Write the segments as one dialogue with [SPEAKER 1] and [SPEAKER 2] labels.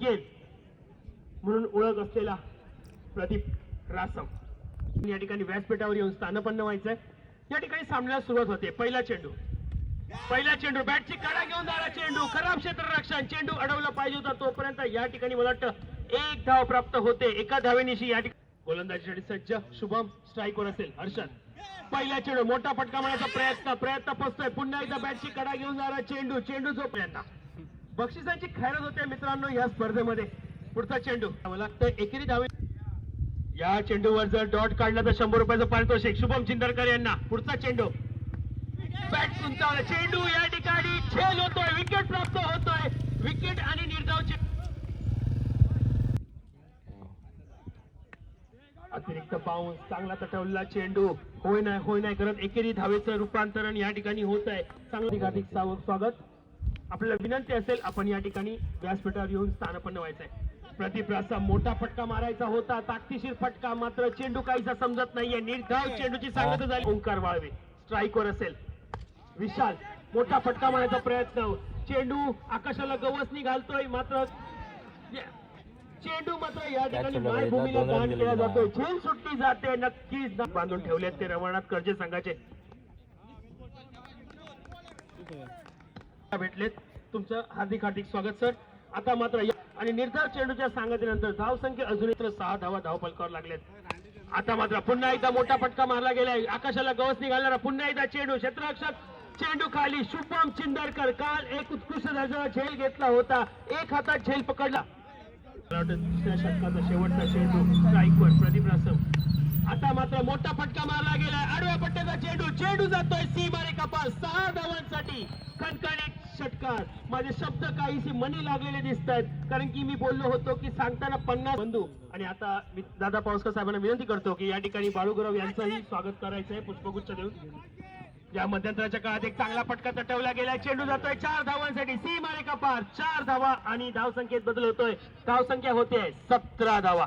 [SPEAKER 1] केन म्हणून ओळख असलेला प्रदीप रासम. या ठिकाणी व्यासपीठावर येऊन स्थानपन्न व्हायचंय. या ठिकाणी सामन्याला सुरुवात होते. पहिला चेंडू. पहिला चेंडू बॅटची कडा घेऊन जाणारा चेंडू. खराब क्षेत्ररक्षण चेंडू अडवला पाहिजे होता तोपर्यंत या ठिकाणी मला वाटतं एक धाव प्राप्त होते. एका धावेनिशी या ठिकाणी गोलंदाजीसाठी सज्ज शुभम स्ट्राईकवर असेल हर्षद. पहिला चेंडू मोठा फटका मारण्याचा प्रयत्न प्रयत्न फसतोय पुन्हा एकदा बॅटची कडा घेऊन जाणार चेंडू. चेंडू जो प्रयत्न बक्षिसांची खैरत होते मित्रांनो या स्पर्धेमध्ये. पुढचा चेंडू. मला वाटतं एकेरी धावे. या चेंडूवर जर डॉट काढला तर शंभर रुपयाचं पारितोषिक. शुभम चिंदरकर यांना पुढचा चेंडू. बॅट उंचावला चेंडू या ठिकाणी झेल होतोय. विकेट प्राप्त होतोय. विकेट आणि निर्धाव चे- अतिरिक्त पाऊस चांगला तटवलेला चेंडू. होय नाही होय नाही करत. एकेरी धावेचं रूपांतरण या ठिकाणी होत आहे चांगलं. हार्दिक साव- स्वागत. आपल्याला विनंती असेल आपण या ठिकाणी व्यासपीठावर येऊन स्थानपन्न व्हायचंय. प्रदीप रासा मोठा फटका मारायचा होता ताकदीशीर फटका मात्र चेंडू काहीसा समजत नाहीये. निर्धाव चेंडूची सांगत झाली. ओंकार वाळवे स्ट्राईकवर असेल. विशाल मोठा फटका मारण्याचा प्रयत्न. चेंडू आकाशाला गवसनी घालतोय मात्र चेंडू मात्र या ठिकाणी मायभूमीला
[SPEAKER 2] दोन
[SPEAKER 1] केला. जातोय. झेल सुट्टी जाते नक्कीच बांधून ठेवलेत ते रवणात कर्जे संघाचे. भेटलेत. तुमचं हार्दिक हार्दिक स्वागत सर. आता मात्र या- आणि निर्धार चेंडूच्या सांगतीनंतर धावसंख्या अजून इतर सहा धावा धाव फलकावर लागलेत. आता मात्र पुन्हा एकदा मोठा फटका मारला गेलाय. आकाशाला गवस निघालणारा पुन्हा एकदा चेंडू. क्षेत्ररक्षक चेंडू खाली. शुभम चिंदरकर काल एक उत्कृष्ट दर्जाचा झेल घेतला होता. एक हातात झेल पकडला. दुसऱ्या षटकाचा शेवटचा चेंडू स्ट्राईकवर प्रदीप रासम. आता मात्र मोठा फटका मारला गेलाय. आडव्या पट्ट्याचा चेंडू. चेंडू जातोय. सीमारे कपास सहा धावांसाठी खणखणीत नमस्कार. माझे शब्द काहीशी मनी लागलेले दिसत आहेत कारण की मी बोललो होतो की सांगताना पन्नास बंधू. आणि आता मी दादा पावसकर साहेबांना विनंती करतो की या ठिकाणी बाळूगुरव यांचंही स्वागत करायचं आहे पुष्पगुच्छ देऊन. या मध्यंतराच्या काळात एक चांगला फटका तटवला गेला. चेंडू जातोय चार धावांसाठी. सी मालिका पार चार धावा आणि धावसंख्येत बदल होतोय. धावसंख्या होते सतरा धावा.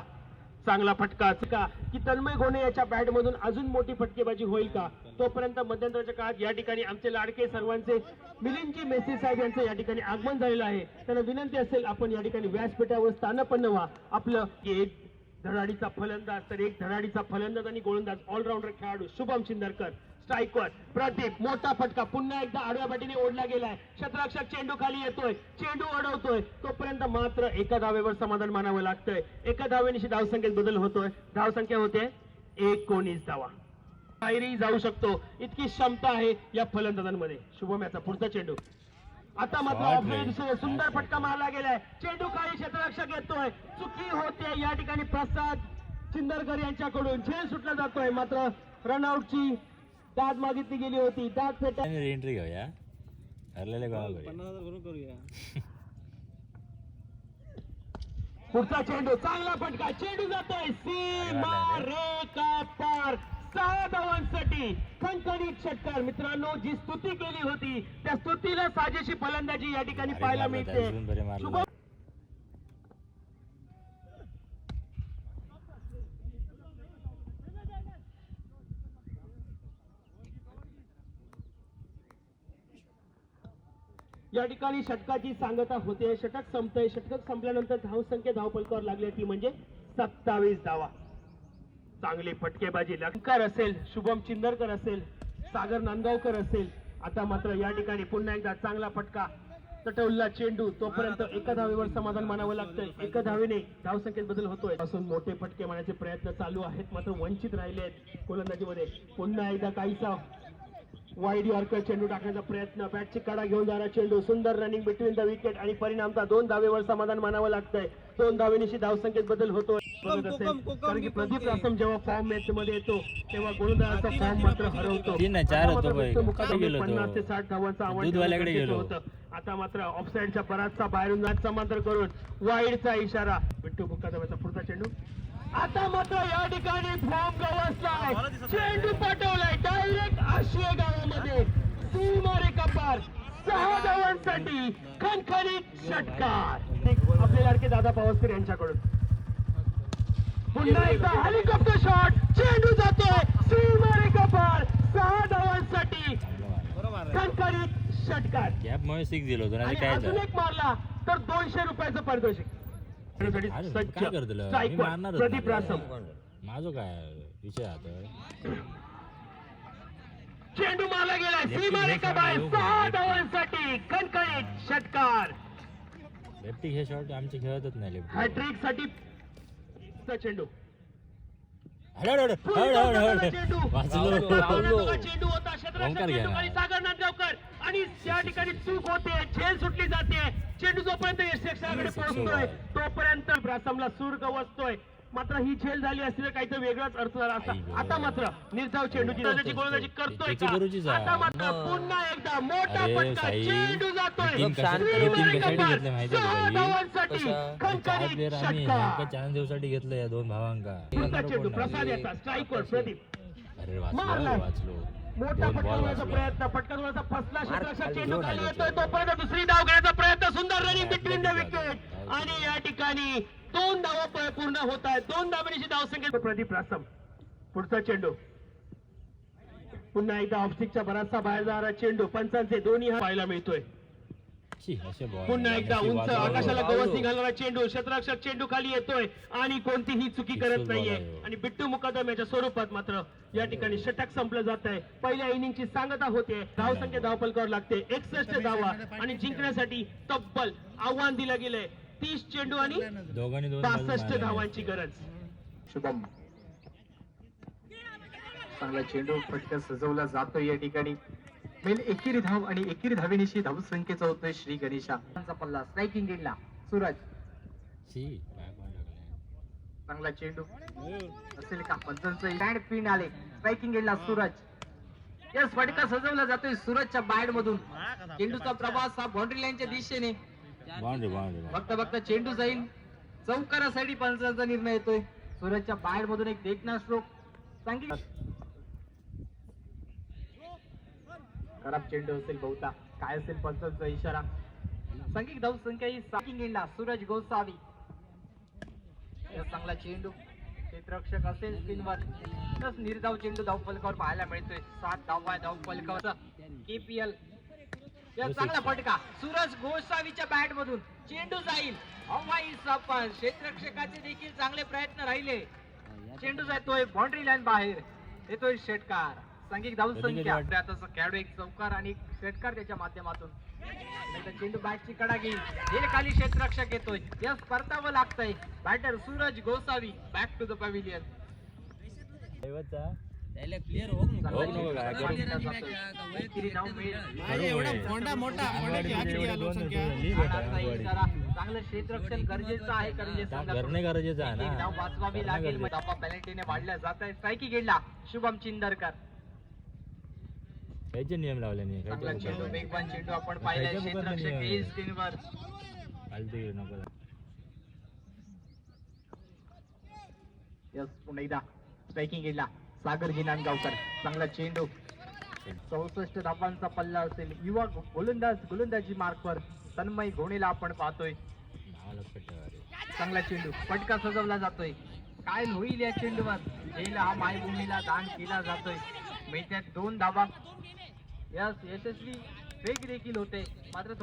[SPEAKER 1] चांगला फटका. का की तन्मय गोणे याच्या बॅट मधून अजून मोठी फटकेबाजी होईल का? तोपर्यंत मध्यंतराच्या काळात या ठिकाणी आमचे लाडके सर्वांचे मिलिंदजी मेसी साहेब यांचं या ठिकाणी आगमन झालेलं आहे. त्यांना विनंती असेल आपण या ठिकाणी व्यासपीठावर स्थानपन्न व्हा. आपलं एक धडाडीचा फलंदाज तर एक धडाडीचा फलंदाज आणि गोलंदाज ऑलराऊंडर खेळाडू शुभम शिंदरकर. स्ट्राईकवर प्रदीप मोठा फटका पुन्हा एकदा आडव्या बाटीने ओढला गेलाय. क्षेत्ररक्षक चेंडू खाली येतोय चेंडू अडवतोय. तोपर्यंत मात्र एका धावेवर समाधान मानावं लागतंय. एका धावेनिशी धावसंख्येत बदल होतोय. धावसंख्या होते एकोणीस धावा. बाहेरही जाऊ शकतो. इतकी क्षमता आहे या फलंदाजांमध्ये. शुभम याचा पुढचा चेंडू. आता मात्र
[SPEAKER 2] रे.
[SPEAKER 1] सुंदर फटका मारला गेलाय. चेंडू खाली क्षेत्ररक्षक येतोय चुकी होते या ठिकाणी प्रसाद चिंदरकर यांच्याकडून. झेल सुटला जातोय. मात्र रनआउटची दाद मागितली गेली होती. दाद फेटा
[SPEAKER 2] एंट्री घेऊया. हरलेले गोळा करूया.
[SPEAKER 1] पुढचा चेंडू. चांगला फटका. चेंडू जातोय. सीमा रेखा पार सहा धावांसाठी खणखणीत षटकार. मित्रांनो जी स्तुती केली होती त्या स्तुतीला साजेशी फलंदाजी या ठिकाणी पाहायला मिळते. शुभम या ठिकाणी षटकाची सांगता होते. षटक संपतंय. षटक संपल्यानंतर धावसंख्या धावपलकावर लागली ती म्हणजे सत्तावीस धावा. चांगली फटकेबाजी. लंकार असेल शुभम चिंदरकर असेल सागर नांदगावकर असेल आता मात्र या ठिकाणी पुन्हा एकदा चांगला फटका. तटवला चेंडू तोपर्यंत एका धावेवर समाधान मानावं लागतंय. एका धावेने धावसंख्येत बदल होतोय. पासून मोठे फटके मारण्याचे प्रयत्न चालू आहेत मात्र वंचित राहिले आहेत गोलंदाजीमध्ये. पुन्हा एकदा काहीसा वाईड यॉर्कर चेंडू टाकण्याचा प्रयत्न. बॅटची कडा घेऊन जाणारा चेंडू. सुंदर रनिंग बिटवीन द विकेट आणि परिणामता दोन धावेवर समाधान मानावं लागतंय. दोन धावेनिशी धावसंख्येत बदल असेल. कारण की प्रदीप रासम जेव्हा फॉर्म मॅच मध्ये येतो तेव्हा गोलंदाजाचा फॉर्म मात्र हरवतो.
[SPEAKER 2] होतो.
[SPEAKER 1] पन्नास ते? साठ धावांचा आव्हान होतं. आता मात्र ऑफसाईडच्या बराचसा बाहेरून नाच समांतर करून वाईडचा इशारा. बिट्टू मुकादम्याचा पुढचा चेंडू. आता मात्र या ठिकाणी फॉर्म गवसलाय चेंडू पाठवलाय. डायरेक्ट आशिया गावामध्ये. सीमारे कपार. सहा धावांसाठी खणखणीत षटकार. आपले लाडके दादा पावसकर यांच्याकडून. पुन्हा एकदा हेलिकॉप्टर शॉट चेंडू जातोय. सीमारे कपार. सहा धावांसाठी खणखणीत षटकार.
[SPEAKER 2] गॅप मुळे सिक्स दिलो होतो
[SPEAKER 1] अजून? एक मारला तर दोनशे रुपयाचं पारितोषिक.
[SPEAKER 2] अरे, काय? मी
[SPEAKER 1] प्रदीप. रासम.
[SPEAKER 2] माझं काय विषय आता?
[SPEAKER 1] चेंडू मारला गेलाय.
[SPEAKER 2] Lefty
[SPEAKER 1] सीमा
[SPEAKER 2] हे
[SPEAKER 1] रेखा
[SPEAKER 2] shot
[SPEAKER 1] बाहेर. सहा. धावांसाठी कणकणीत षटकार.
[SPEAKER 2] लेफ्टी हे शॉट आमचे खेळतच नाही लेफ्टी.
[SPEAKER 1] हॅट्रिकसाठी चा चेंडू. चेंडू.
[SPEAKER 2] वाचलो.
[SPEAKER 1] धावण्याचा चेंडू होता. क्षेत्ररक्षक
[SPEAKER 2] ओंकार घ्या.
[SPEAKER 1] चेंडू
[SPEAKER 2] ना.
[SPEAKER 1] खाली सागर नांदगावकर. आणि त्या ठिकाणी चूक होते. झेल सुटली जाते. चेंडू जोपर्यंत यशस्वीकडे
[SPEAKER 2] over.
[SPEAKER 1] तोपर्यंत ब्रासमला सूर गवसतोय मात्र ही झेल झाली असली तर काहीतरी वेगळाच अर्थ झाला असता. आता मात्र निर्धाव चेंडूची
[SPEAKER 2] हो,
[SPEAKER 1] त्याची गोलंदाजी
[SPEAKER 2] ते-
[SPEAKER 1] करतोय का. आता मात्र पुन्हा एकदा मोठा फटका चेंडू जातोय
[SPEAKER 2] ही ही ही?
[SPEAKER 1] धावांसाठी षटकार.
[SPEAKER 2] चान्स देऊसाठी घेतलं या दोन भावांका
[SPEAKER 1] पुढचा चेंडू प्रसाद याचा स्ट्राईक वर प्रदीप
[SPEAKER 2] अरे
[SPEAKER 1] मारला.
[SPEAKER 2] वाचलो
[SPEAKER 1] मोठा प्रयत्न फसला चेंडू खाली येतोय. तोपर्यंत दुसरी धाव घेण्याचा प्रयत्न सुंदर रनिंग बिटवीन द. विकेट. आणि या ठिकाणी दोन धावा पूर्ण होत आहेत दोन धावांची धावसंख्या प्रदीप रासम पुढचा चेंडू पुन्हा एकदा ऑफस्टिकच्या बराचसा बाहेर जाणारा चेंडू पंचांचे दोन्ही हात पाहायला मिळतोय पुन्हा एकदा उंच. आकाशाला गवस. निघालणारा चेंडू क्षेत्ररक्षक चेंडू खाली येतोय आणि कोणतीही चुकी करत नाहीये.
[SPEAKER 2] हो.
[SPEAKER 1] आणि बिट्टू मुकादम याच्या स्वरूपात मात्र या ठिकाणी षटक संपलं जात आहे. पहिल्या इनिंगची सांगता होते. धावसंख्या धावपलकावर लागते. एकसष्ट धावा आणि जिंकण्यासाठी तब्बल आव्हान दिलं गेलंय. तीस चेंडू आणि
[SPEAKER 2] मारल्या.
[SPEAKER 1] धावांची गरज.
[SPEAKER 3] शुभम. चांगला चेंडू फटका सजवला जातोय या ठिकाणी. मेल एकेरी धाव आणि एकेरी धावेनिशी धावसंख्येचा होतोय श्री गणेशा.
[SPEAKER 4] पल्ला स्ट्रायकिंग गेला सूरज.
[SPEAKER 3] चांगला चेंडू.
[SPEAKER 4] असेल का? पंचांचं बॅड पिन आले. स्ट्रायकिंग गेला सूरज. यस फटका सजवला जातोय सूरजच्या बॅड मधून. चेंडूचा प्रवास हा बाउंड्री लाईनच्या दिशेने. बघता बघता चेंडू जाईल. चौकारासाठी पंचांचा निर्णय येतोय. सूरजच्या बॅड मधून एक देखना स्ट्रोक सांगितलं
[SPEAKER 3] खराब चेंडू असेल बहुता काय असेल पंचांचा इशारा?
[SPEAKER 4] संघिक धाव संख्या ही साकिंग सूरज गोसावी. चांगला चेंडू. क्षेत्ररक्षक असेल स्पिनवर तस निर्धाव चेंडू धाव फलकावर पाहायला मिळतोय. सात धावा धाव फलकावर केपीएल चांगला फटका. सूरज गोसावीच्या बॅट मधून. चेंडू जाईल. हवाई सापन क्षेत्ररक्षकाचे देखील चांगले प्रयत्न राहिले. चेंडू जातोय बाउंड्री लाईन बाहेर. येतोय षटकार. सांघिक धाव संख्या. आता खेळाडू एक चौकार आणि एक षटकार त्याच्या माध्यमातून. चेंडू बॅटची कडा घेईल हे खाली क्षेत्ररक्षक येतोय. यस परतावं लागतंय. Batter Suraj Gosavi back to the pavilion
[SPEAKER 2] शेवटचा?
[SPEAKER 4] चांगला क्षेत्ररक्षण गरजेचं आहे.
[SPEAKER 2] करणे गरजेचं आहे
[SPEAKER 4] वाचवावी लागेल. पेनल्टीने वाढल्या जात आहे स्ट्राईकी गेला. शुभम चिंदरकर.
[SPEAKER 2] कायचे नियम लावले नाही
[SPEAKER 4] चांगला
[SPEAKER 2] कायचे
[SPEAKER 4] चेंडू
[SPEAKER 2] नको.
[SPEAKER 4] वेगवान चेंडू आपण पाहिलाय
[SPEAKER 2] खायच्या पुकारला
[SPEAKER 4] क्षेत्ररक्षक
[SPEAKER 2] नियम.
[SPEAKER 4] येईल स्क्रीनवर.
[SPEAKER 2] फालतू घेऊ नको.
[SPEAKER 3] यस पुन्हा एकदा. स्ट्रायकिंग गेला सागर गिनांगावकर चांगला चेंडू.
[SPEAKER 4] चौसष्ट धापांचा पल्ला असेल. युवा गोलंदाज गोलंदाजी मार्कवर तन्मय घोणेला आपण पाहतोय.
[SPEAKER 2] नावाला.
[SPEAKER 4] चांगला चेंडू. फटका सजवला जातोय. काय होईल या चेंडूवर? झेल हा मायभूमीला दान केला जातोय. मिळत्यात दोन धाबा यास यशस्वी वेग देखील होते. मात्र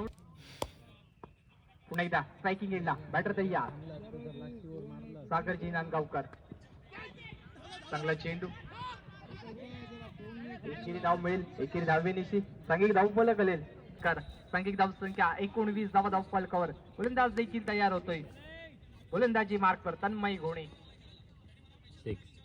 [SPEAKER 3] पुन्हा एकदा स्ट्रायकिंग गेला बॅटर तयार. सागरजी नांदगावकर. चांगला चेंडू एकेरी धाव मिळेल. एकेरी धावेनिशी सांघिक धाव फलक कळेल
[SPEAKER 4] कर. सांघिक धाव संख्या एकोणवीस धावा धाव फलकावर. गोलंदाज देखील तयार होतोय. गोलंदाजी मार्कवर Tanmay Ghone.
[SPEAKER 2] Six.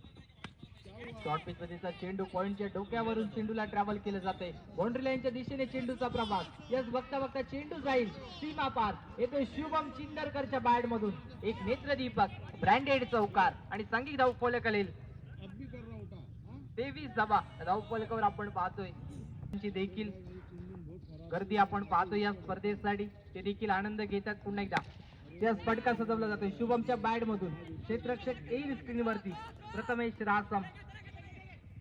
[SPEAKER 4] Short pitch मध्येचा चेंडू पॉइंटच्या डोक्यावरून चेंडूला ट्रॅव्हल केलं जाते बाउंड्री लाईनच्या दिशेने चेंडूचा प्रभाग यस बघता बघता चेंडू जाईल. सीमा पार. येतोय शुभम चिंदरकरच्या बॅट मधून. एक नेत्रदीपक ब्रँडेड चौकार. आणि सांघिक धाव फलकलेल तेवीस धाबा धाव फलकावर आपण पाहतोय. देखील गर्दी आपण पाहतो या स्पर्धेसाठी. ते देखील आनंद घेतात पुन्हा एकदा. त्या फटका सजवला जातोय शुभमच्या बॅट मधून. क्षेत्रक्षक येईल स्क्रीनवरती प्रथमेश रासम.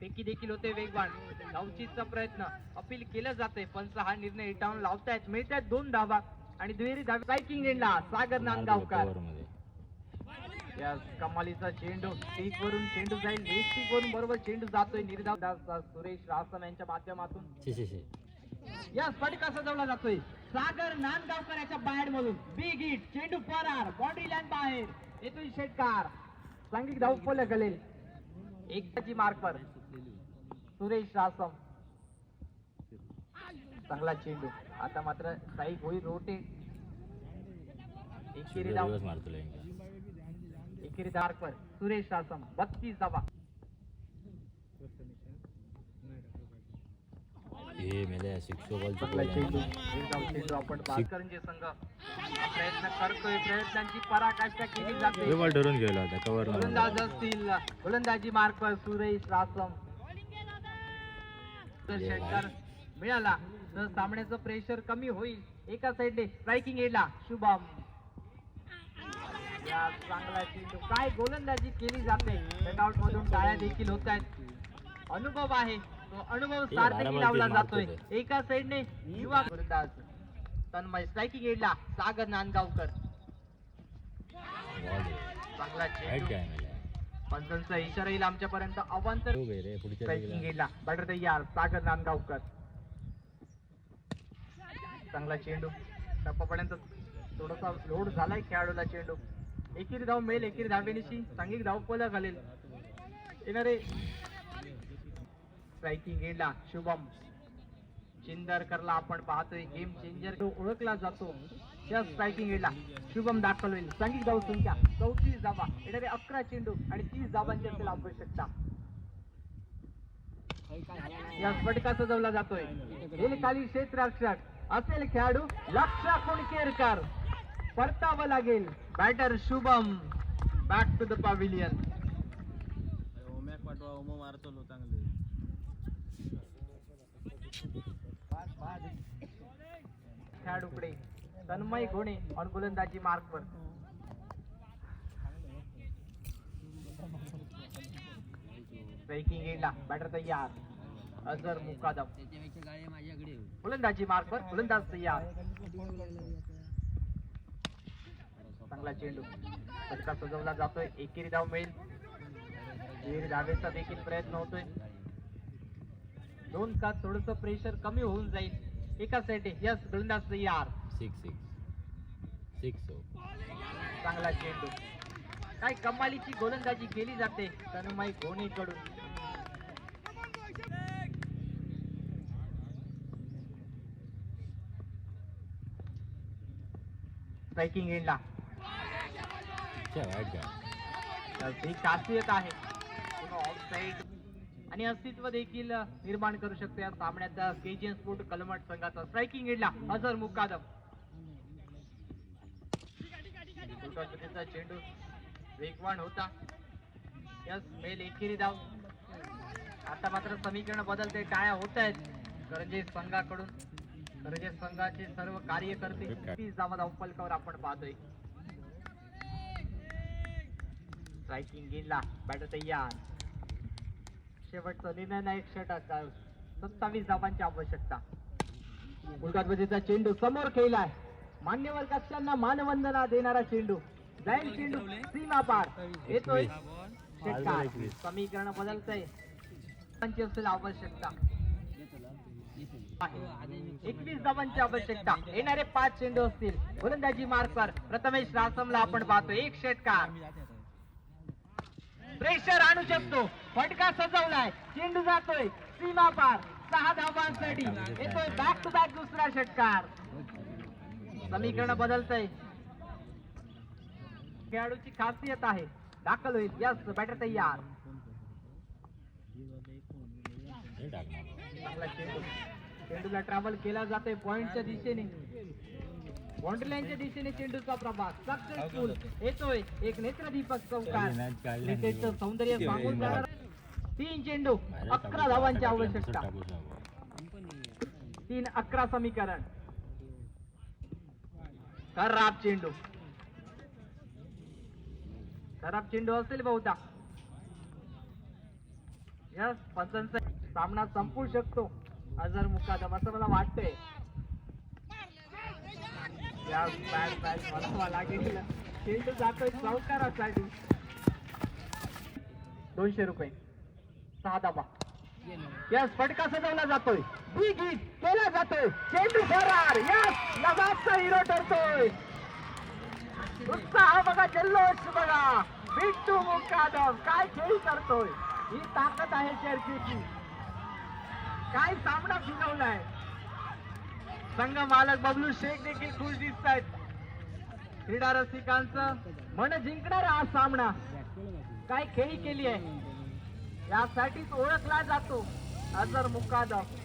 [SPEAKER 4] पैकी देखील होते वेगवान. धावचीचा प्रयत्न अपील केलं जाते पंच हा निर्णय रिटावून लावतायत. मिळतात दोन धावा आणि दुहेरी धाव. स्ट्रायकिंग एंडला सागर नांदगावकर. या कमालीचा चेंडू स्टिक वरून चेंडू जाईल स्टिक वरून बरोबर चेंडू जातोय निर्धाव सुरेश रासम यांच्या माध्यमातून. या फटका सजवला जातोय. सागर नांदगावकर याच्या बाहेर मधून बिग हिट चेंडू परार बाउंड्री लाईन बाहेर. येतोय षटकार सांघिक धावपल गलेल एकची मार्कवर सुरेश रासम. चांगला चेंडू. आता मात्र साईक होईल रोटेट एकेरी मार्कवर सुरेश रासम. बत्तीस धावा
[SPEAKER 2] हे
[SPEAKER 4] प्रयत्न करतोय. प्रयत्नांची पराकाष्ठा केली जाते.
[SPEAKER 2] बॉल ठरून गेला होता. कव्हर
[SPEAKER 4] गोलंदाज असतील. गोलंदाजी मार्कवर सुरेश रासम. तर षटकार मिळाला. तर सामन्याचं प्रेशर कमी होईल. एका साईडने स्ट्रायकिंग एडला शुभम. चांगला चेंडू काय गोलंदाजी केली जाते? डगआउट मधून टाळ्या देखील होत आहेत. अनुभव आहे. तो अनुभव सार्थकी लावला जातोय. एका साईडने युवा गोलंदाज तन्मय स्ट्रायकिंग सागर नांदगावकर. चांगला चेंडू
[SPEAKER 2] मेले
[SPEAKER 4] पंचांचा इशारा येईल आमच्यापर्यंत. अवांतर बॅटर तयार सागर नांदगावकर. चांगला चेंडू. टप्पापर्यंत थोडासा लोड झालाय खेळाडूला चेंडू. एकेरी धाव मिळेल एकेरी धावेनिशी. सांघिक धाव पल घालेल. येणारे स्ट्रायकिंग गेला शुभम. चिंदरकरला आपण पाहतोय. गेम चेंजर ओळखला जातो. त्या स्ट्रायकिंग गेला शुभम दाखल होईल सांघिक धाव संख्या चौतीस धावा येणारे अकरा चेंडू आणि तीस धावांची असेल आवश्यकता या फटका सजवला जातोय. खाली क्षेत्ररक्षक असेल खेळाडू लक्ष कुणकेरकर परतावं लागेल. Batter Shubham. Back to the pavilion खेळाडूकडे Tanmay Ghone और गोलंदाजी मार्कवर ब्रेकिंग एंडला बॅटर तयार. अजर मुकादम. गोलंदाजी मार्कवर गोलंदाज तयार. चांगला चेंडू. फटका सजवला जातोय. एकेरी धाव मिळेल. वीर धावेचा देखील प्रयत्न होतोय. दोन का थोडस प्रेशर कमी होऊन जाईल. एका साईडे यस गोलंदाज तयार.
[SPEAKER 2] सिक्स सिक्स सिक्स हो
[SPEAKER 4] चांगला चेंडू काय कमालीची गोलंदाजी केली जाते तनुमाई घोणी कडून स्ट्रायकिंग एंडला खासियत आहे. आणि अस्तित्व देखील निर्माण करू शकतो या सामन्याचा केजीएन स्पोर्ट कलमट संघाचा स्ट्रायकिंग एंडला अझर मुकादम चुकीचा चेंडू वेगवान होता. यस मेल एकेरी धाव. आता मात्र समीकरण बदलते टाळ्या होत आहेत करंजे संघाकडून. करंजे संघाचे सर्व कार्यकर्ते तीस धावा धावपलकावर आपण पाहतोय. स्ट्रायकिंग गेला. बॅटर तयार. शेवटचा निर्णय षटक सत्तावीस धावांची आवश्यकता. उलगातबजीचा चेंडू समोर खेळलाय. मान्यवर कक्षांना मानवंदना देणारा चेंडू. जाईल चेंडू सीमा पार. येतोय. षटकार समीकरण बदलतंय. असेल आवश्यकता. एकवीस धावांची आवश्यकता. येणारे पाच चेंडू असतील. गोलंदाजी मार्कवर प्रथमेश रासमला आपण पाहतो एक षटकार. प्रेशर आणू शकतो. फटका सजवलाय. चेंडू जातोय. सीमा पार. सहा धावांसाठी. येतोय. बॅक टू बॅक दुसरा षटकार. समीकरण बदलतंय. खेळाडूची खासियत आहे. दाखल होईल. यस बॅटर तयार. चेंडूला ट्रॅव्हल केला जातोय पॉइंटच्या दिशेने. बाउंड्री दिशेने चेंडूचा प्रभाग सक्सेसफुल येतोय. एक नेत्रदीपक चौकार सौंदर्य सांगून जाणार. तीन चेंडू. अकरा धावांची आवश्यकता. तीन अकरा समीकरण. खराब चेंडू. खराब चेंडू असेल बहुधा यस पंचांचा सामना संपू शकतो. अजर मुकादम असं मला वाटतंय. यस बॅट बॅट लागेल. चेंडू जातोय चौकारासाठी दोनशे रुपये. सहा धाबा यस फटका सजवला जातोय. बिग हिट केला जातो. चेंडू फरार. यस लगाचा हिरो ठरतोय. उत्साह बघा जल्लोष बघा. बिट्टू मुकादम काय खेळ करतोय. ही ताकद आहे चर्चेची काय सामना फिरवलाय. संघ मालक बबलू शेख देखील खुश दिसत आहेत क्रीडा रसिकांचं मन जिंकणारा हा सामना. काय खेळी केली आहे. यासाठीच ओळखला जातो. अजर मुकादम